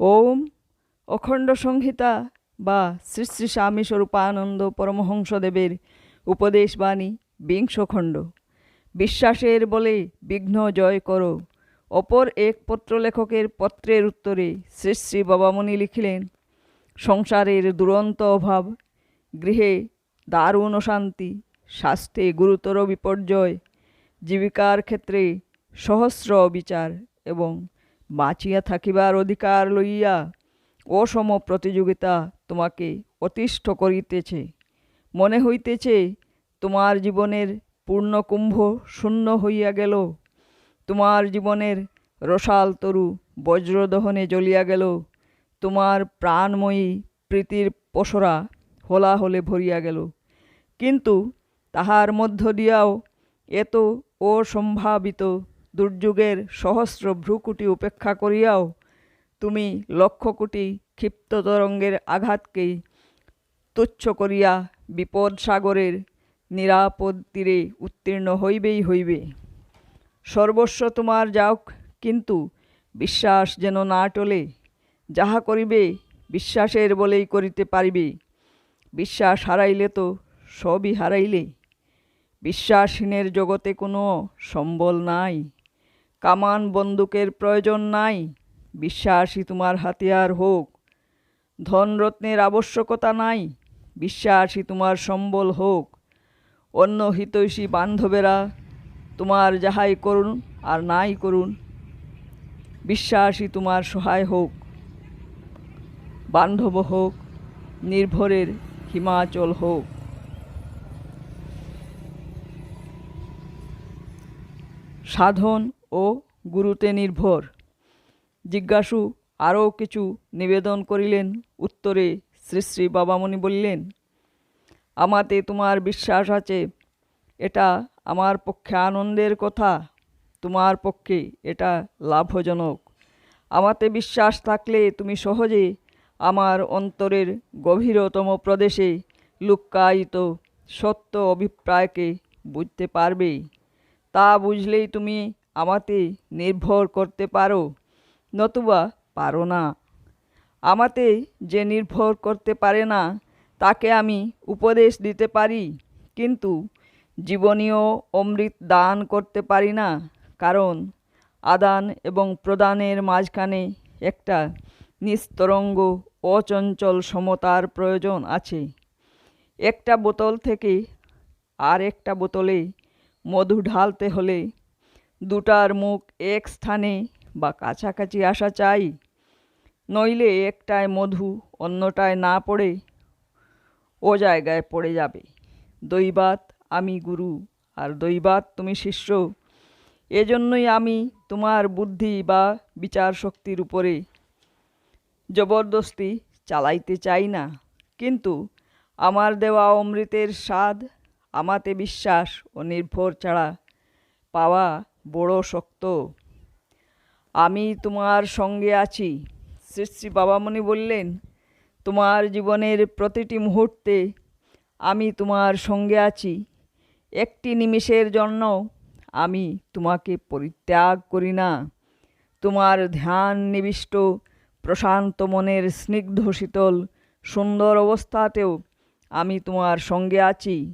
ওম অখণ্ড সংহিতা বা শ্রী শ্রী স্বামী স্বরূপানন্দ পরমহংসদেবের উপদেশবাণী বিংশ খণ্ড বিশ্বাসের বলে বিঘ্ন জয় করো। অপর এক পত্রলেখকের পত্রের উত্তরে শ্রী শ্রী বাবামণি লিখিলেন, সংসারের দুরন্ত অভাব, গৃহে দারুণ অশান্তি, স্বাস্থ্যে গুরুতর বিপর্যয়, জীবিকার ক্ষেত্রে সহস্র বিচার এবং বাঁচিয়া থাকিবার অধিকার লইয়া অসম প্রতিযোগিতা তোমাকে অতিষ্ঠ করিতেছে। মনে হইতেছে, তোমার জীবনের পূর্ণকুম্ভ শূন্য হইয়া গেল। তোমার জীবনের রসাল তরু বজ্রদহনে জ্বলিয়া গেল। তোমার প্রাণময়ী প্রীতির পসরা হোলা হলে ভরিয়া গেল। কিন্তু তাহার মধ্য দিয়াও এত অসম্ভাবিত দুর্যোগের সহস্র ভ্রুকুটি উপেক্ষা করিয়াও তুমি লক্ষ কোটি ক্ষিপ্ত তরঙ্গের আঘাতকেই তুচ্ছ করিয়া বিপদ সাগরের নিরাপদ তীরে উত্তীর্ণ হইবেই হইবে। সর্বস্ব তোমার যাওক কিন্তু বিশ্বাস যেন না টলে, যাহা করিবে বিশ্বাসের বলেই করিতে পারিবে। বিশ্বাস হারাইলে তো সবই হারাইলে। বিশ্বাসহীনের জগতে কোনো সম্বল নাই। কামান বন্দুকের প্রয়োজন নাই, বিশ্বাসই তোমার হাতিয়ার হোক। ধনরত্নের আবশ্যকতা নাই, বিশ্বাসই তোমার সম্বল হোক। অন্য হিতৈষী বান্ধবেরা, তোমার যাহাই করুন আর নাই করুন, বিশ্বাসই তোমার সহায় হোক। বান্ধব হোক, নির্ভরের হিমাচল হোক। সাধন ও গুরুতে নির্ভর। জিজ্ঞাসু আরও কিছু নিবেদন করিলেন। উত্তরে শ্রী শ্রী বাবামণি বললেন, আমাতে তোমার বিশ্বাস আছে, এটা আমার পক্ষে আনন্দের কথা, তোমার পক্ষে এটা লাভজনক। আমাতে বিশ্বাস থাকলে তুমি সহজে আমার অন্তরের গভীরতম প্রদেশে লুক্কায়িত সত্য অভিপ্রায়কে বুঝতে পারবে। তা বুঝলেই তুমি আমাতে নির্ভর করতে পারো। নতুবা পারো না। আমাতে যে নির্ভর করতে পারে না, তাকে আমি উপদেশ দিতে পারি। কিন্তু জীবনীয় অমৃত দান করতে পারি না। কারণ আদান এবং প্রদানের মাঝখানে একটা নিস্তরঙ্গ, অচঞ্চল সমতার প্রয়োজন আছে। একটা বোতল থেকে আর একটা বোতলে মধু ঢালতে হলে দুটার মুখ এক স্থানে বা কাছাকাছি আসা চাই। নইলে একটায় মধু, অন্যটায় না পড়ে ও জায়গায় পড়ে যাবে। দৈবাত আমি গুরু, আর দৈবাত তুমি শিষ্য। এজন্যই আমি তোমার বুদ্ধি বা বিচার শক্তির উপরে জবরদস্তি চালাইতে চাই না। কিন্তু আমার দেওয়া অমৃতের স্বাদ, আমাতে বিশ্বাস ও নির্ভর ছাড়া পাওয়া বড় শক্ত। আমি তোমার সঙ্গে আছি। শ্রী শ্রী বাবামণি বললেন, তোমার জীবনের প্রতিটি মুহূর্তে আমি তোমার সঙ্গে আছি। একটি নিমিষের জন্য আমি তোমাকে পরিত্যাগ করি না। তোমার ধ্যান নিবিষ্ট, প্রশান্ত মনের স্নিগ্ধ, শীতল, সুন্দর অবস্থাতেও আমি তোমার সঙ্গে আছি।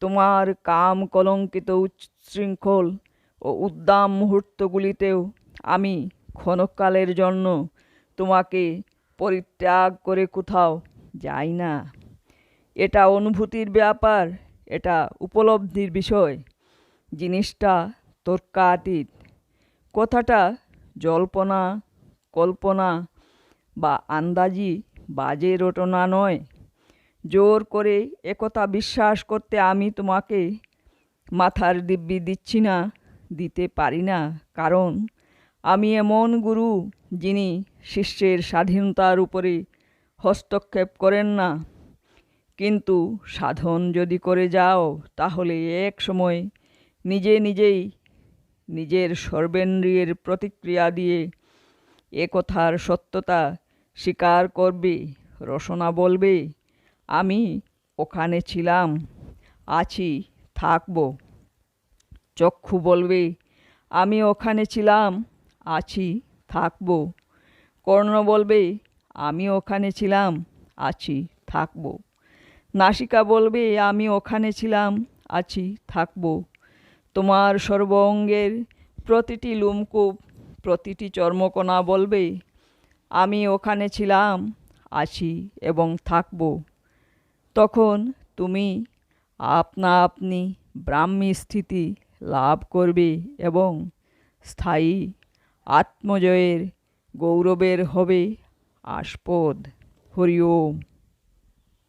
তোমার কাম কলঙ্কিত উচ্ছৃঙ্খল ও উদ্দাম মুহূর্তগুলিতেও আমি ক্ষণকালের জন্য তোমাকে পরিত্যাগ করে কোথাও যাই না। এটা অনুভূতির ব্যাপার, এটা উপলব্ধির বিষয়। জিনিসটা তর্কাতীত। কথাটা জল্পনা, কল্পনা বা আন্দাজি বাজে রটনা নয়। জোর করে একথা বিশ্বাস করতে আমি তোমাকে মাথার দিব্যি দিচ্ছি না। দিতে পারি না। কারণ আমি এমন গুরু যিনি শিষ্যের স্বাধীনতার উপরে হস্তক্ষেপ করেন না। কিন্তু সাধন যদি করে যাও, তাহলে এক সময় নিজে নিজেই নিজের সর্বেন্দ্রিয়ের প্রতিক্রিয়া দিয়ে এ কথার সত্যতা স্বীকার করবে রসনা বলবে, আমি ওখানে ছিলাম, আছি, থাকব। চক্ষু বলবে, আমি ওখানে ছিলাম, আছি, থাকব। কর্ণ বলবে, আমি ওখানে ছিলাম, আছি, থাকব। নাসিকা বলবে, আমি ওখানে ছিলাম, আছি, থাকব। তোমার সর্ব অঙ্গের প্রতিটি লুমকূপ, প্রতিটি চর্মকণা বলবে, আমি ওখানে ছিলাম, আছি এবং থাকব। তখন তুমি, আপনা আপনি ব্রাহ্মী স্থিতি লাভ করবে এবং স্থায়ী আত্মজয়ের গৌরবের হবে আস্পদ হরি ওম।